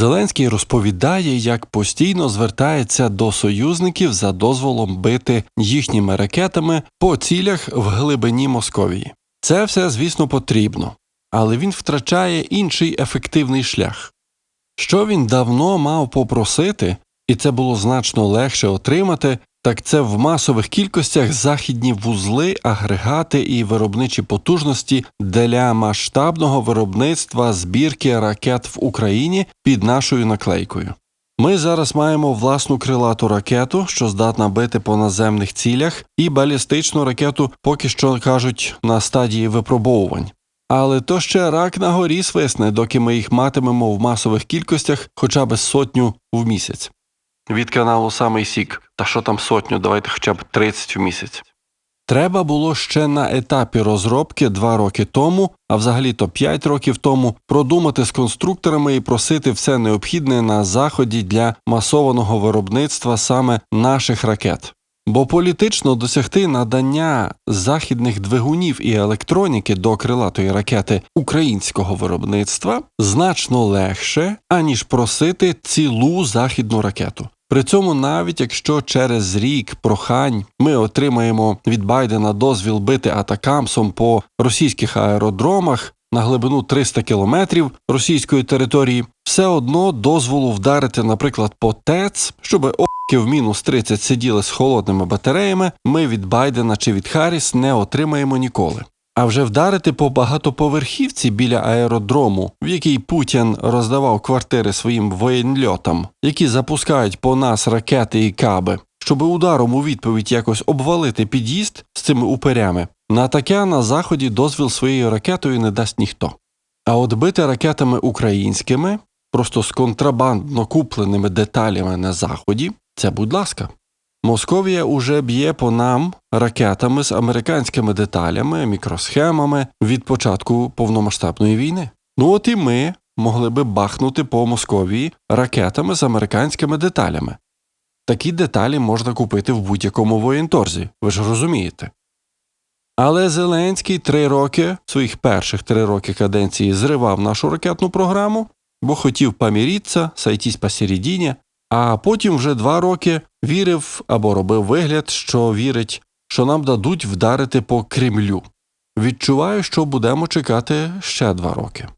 Зеленський розповідає, як постійно звертається до союзників за дозволом бити їхніми ракетами по цілях в глибині Московії. Це все, звісно, потрібно, але він втрачає інший ефективний шлях. Що він давно мав попросити, і це було значно легше отримати, так це в масових кількостях західні вузли, агрегати і виробничі потужності для масштабного виробництва збірки ракет в Україні під нашою наклейкою. Ми зараз маємо власну крилату ракету, що здатна бити по наземних цілях, і балістичну ракету поки що кажуть на стадії випробовувань. Але то ще рак на горі свисне, доки ми їх матимемо в масових кількостях хоча б сотню в місяць. Від каналу Самий Сік. Та що там сотню, давайте хоча б 30 в місяць. Треба було ще на етапі розробки два роки тому, а взагалі то 5 років тому, продумати з конструкторами і просити все необхідне на заході для масованого виробництва саме наших ракет. Бо політично досягти надання західних двигунів і електроніки до крилатої ракети українського виробництва значно легше, аніж просити цілу західну ракету. При цьому, навіть якщо через рік прохань ми отримаємо від Байдена дозвіл бити атакамсом по російських аеродромах на глибину 300 кілометрів російської території, все одно дозволу вдарити, наприклад, по ТЕЦ, щоб оки в мінус 30 сиділи з холодними батареями, ми від Байдена чи від Харріс не отримаємо ніколи. А вже вдарити по багатоповерхівці біля аеродрому, в якій Путін роздавав квартири своїм воєнльотам, які запускають по нас ракети і каби, щоб ударом у відповідь якось обвалити під'їзд з цими уперями, на таке на заході дозвіл своєю ракетою не дасть ніхто. А от бити ракетами українськими, просто з контрабандно купленими деталями на заході, це будь ласка. Московія уже б'є по нам ракетами з американськими деталями, мікросхемами від початку повномасштабної війни. Ну от і ми могли би бахнути по Московії ракетами з американськими деталями. Такі деталі можна купити в будь-якому воєнторзі, ви ж розумієте. Але Зеленський три роки, своїх перших три роки каденції, зривав нашу ракетну програму, бо хотів помірітися, сойтись посередині, а потім вже два роки вірив або робив вигляд, що вірить, що нам дадуть вдарити по Кремлю. Відчуваю, що будемо чекати ще два роки.